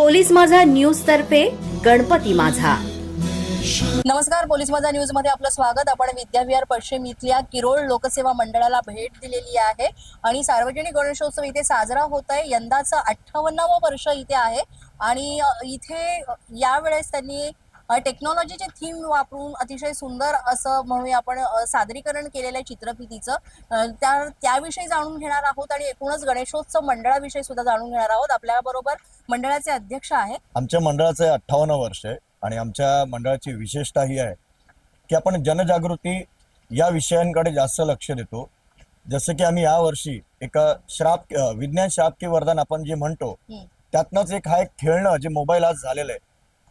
Police Majha news तर्फे गणपती माझा. नमस्कार पोलीस माझा न्यूजमध्ये आपलं स्वागत. आपण विद्याविहार पश्चिम इथल्या किरोळ लोकसेवा मंडळाला भेट दिलेली आहे. आणि सार्वजनिक गणेशोत्सव इथे साजरा होत आहे. यंदाचं अठ्ठावन्नावं वर्ष इथे आहे. आणि इथे यावेळेस त्यांनी टेक्नॉलॉजीचे थीम वापरून अतिशय सुंदर असं म्हणूया आपण सादरीकरण केलेलं आहे चित्रफितीचं. त्या त्याविषयी जाणून घेणार आहोत आणि एकूणच गणेशोत्सव मंडळाविषयी सुद्धा जाणून घेणार आहोत. आपल्या बरोबर मंडळाचे अध्यक्ष आहेत आमच्या मंडळाचं अठ्ठावन्न वर्ष आहे आणि आमच्या मंडळाची विशेषता ही आहे की आपण जनजागृती या विषयांकडे जास्त लक्ष देतो. जसं की आम्ही यावर्षी एका श्राप विज्ञान श्राप की वरदान आपण जे म्हणतो. त्यातनंच एक हा एक खेळणं जे मोबाईल आज झालेलं आहे.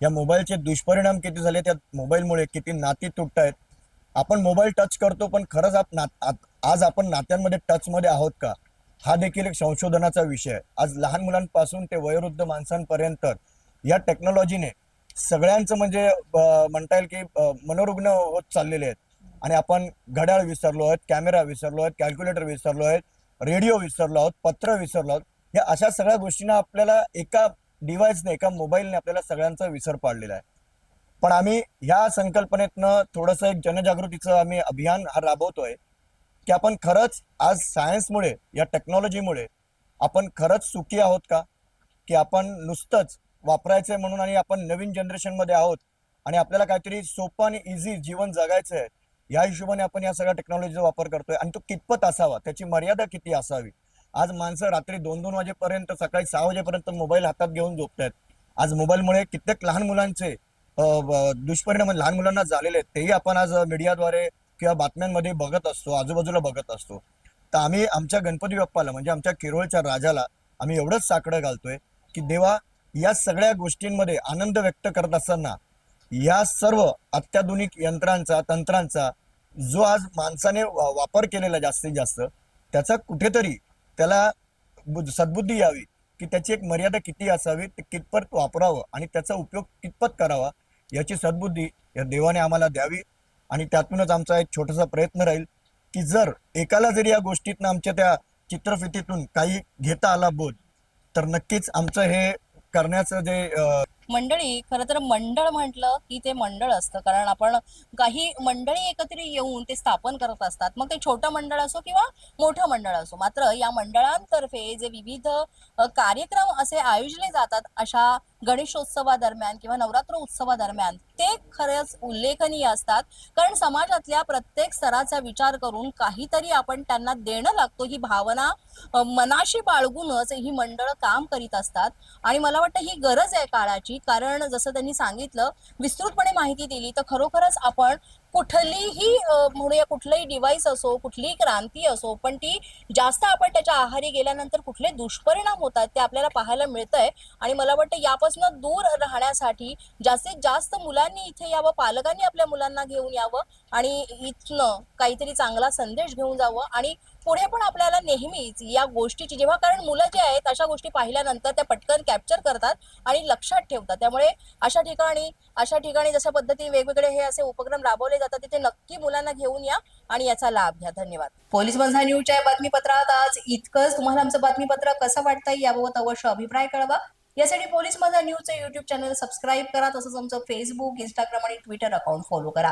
या मोबाईलचे दुष्परिणाम किती झाले त्या मोबाईलमुळे किती नाती तुटत आहेत आपण मोबाईल टच करतो पण खरंच आप नात आज आपण नात्यांमध्ये टचमध्ये आहोत का? हा देखील एक संशोधनाचा विषय आहे. आज लहान मुलांपासून ते वयोवृद्ध माणसांपर्यंत या टेक्नॉलॉजीने सगळ्यांचं म्हणजे म्हणता येईल की मनोरुग्ण होत चाललेले आहेत. आणि आपण घड्याळ विसरलो आहेत कॅमेरा विसरलो आहेत कॅल्क्युलेटर विसरलो आहेत रेडिओ विसरलो आहोत पत्र विसरलो आहोत या अशा सगळ्या गोष्टींना आपल्याला एका डिव्हाइसने एका मोबाईलने आपल्याला सगळ्यांचा विसर पाडलेला आहे. पण आम्ही ह्या संकल्पनेतनं थोडंसं एक जनजागृतीचं आम्ही अभियान हा राबवतोय की आपण खरंच आज सायन्समुळे या टेक्नॉलॉजीमुळे आपण खरंच सुखी आहोत का? की आपण नुसतंच वापरायचंय म्हणून आणि आपण नवीन जनरेशनमध्ये आहोत आणि आपल्याला काहीतरी सोपं आणि इझी जीवन जगायचं आहे या हिशोबाने आपण या सगळ्या टेक्नॉलॉजीचा वापर करतोय. आणि तो कितपत असावा? त्याची मर्यादा किती असावी? आज माणसं रात्री दोन दोन वाजेपर्यंत सकाळी सहा वाजेपर्यंत मोबाईल हातात घेऊन झोपतायत. आज मोबाईलमुळे कित्येक लहान मुलांचे दुष्परिणाम लहान मुलांना झालेले आहेत. तेही आपण आज मीडियाद्वारे किंवा बातम्यांमध्ये बघत असतो आजूबाजूला बघत असतो. तर आम्ही आमच्या गणपती बाप्पाला म्हणजे आमच्या केरळच्या राजाला आम्ही एवढंच साकडं घालतोय की देवा या सगळ्या गोष्टींमध्ये आनंद व्यक्त करत असताना या सर्व अत्याधुनिक यंत्रांचा तंत्रांचा जो आज माणसाने वापर केलेला जास्तीत जास्त त्याचा कुठेतरी त्याला सद्बुद्धी यावी की त्याची एक मर्यादा किती असावी ते कितपत वापरावं आणि त्याचा उपयोग कितपत करावा याची सद्बुद्धी या देवाने आम्हाला द्यावी. आणि त्यातूनच आमचा एक छोटासा प्रयत्न राहील की जर एकाला जरी या गोष्टीतनं आमच्या त्या चित्रफितीतून काही घेता आला बोध तर नक्कीच आमचं हे करण्याचं जे मंडळी खरं तर मंडळ म्हटलं की ते मंडळ असतं. कारण आपण काही मंडळी एकत्र येऊन ते स्थापन करत असतात. मग ते छोटं मंडळ असो किंवा मोठं मंडळ असो मात्र या मंडळांतर्फे जे विविध कार्यक्रम असे आयोजले जातात अशा गणेशोत्सवादरम्यान किंवा नवरात्र उत्सवादरम्यान ते खरंच उल्लेखनीय असतात. कारण समाजातल्या प्रत्येक स्तराचा विचार करून काहीतरी आपण त्यांना देणं लागतो ही भावना मनाशी बाळगूनच ही मंडळ काम करीत असतात. आणि मला वाटतं ही गरज आहे काळाची. कारण जसं त्यांनी सांगितलं विस्तृतपणे माहिती दिली तर खरोखरच आपण कुठलीही म्हणूया कुठलंही डिव्हाइस असो कुठलीही क्रांती असो पण ती जास्त आपण त्याच्या आहारी गेल्यानंतर कुठले दुष्परिणाम होतात ते आपल्याला पाहायला मिळतंय. आणि मला वाटतं यापासून दूर राहण्यासाठी जास्तीत जास्त मुलांनी इथे यावं पालकांनी आपल्या मुलांना घेऊन यावं आणि इथनं काहीतरी चांगला संदेश घेऊन जावं. आणि पुढे पण आपल्याला नेहमीच या गोष्टीची जेव्हा कारण मुलं जे आहेत अशा गोष्टी पाहिल्यानंतर त्या पटकन कॅप्चर करतात आणि लक्षात ठेवतात. त्यामुळे अशा ठिकाणी अशा ठिकाणी जशा पद्धतीने वेगवेगळे हे असे उपक्रम राबवले जातात तिथे नक्की मुलांना घेऊन या आणि याचा लाभ घ्या. धन्यवाद. पोलीस बंधा न्यूजच्या या बातमीपत्रात आज इतकंच. तुम्हाला आमचं बातमीपत्र कसं वाटतंय याबाबत अवश्य अभिप्राय कळवा. यासाठी पोलीस माझा न्यूजचं युट्यूब चॅनल सबस्क्राईब करा तसंच आमचं फेसबुक इंस्टाग्राम आणि ट्विटर अकाउंट फॉलो करा.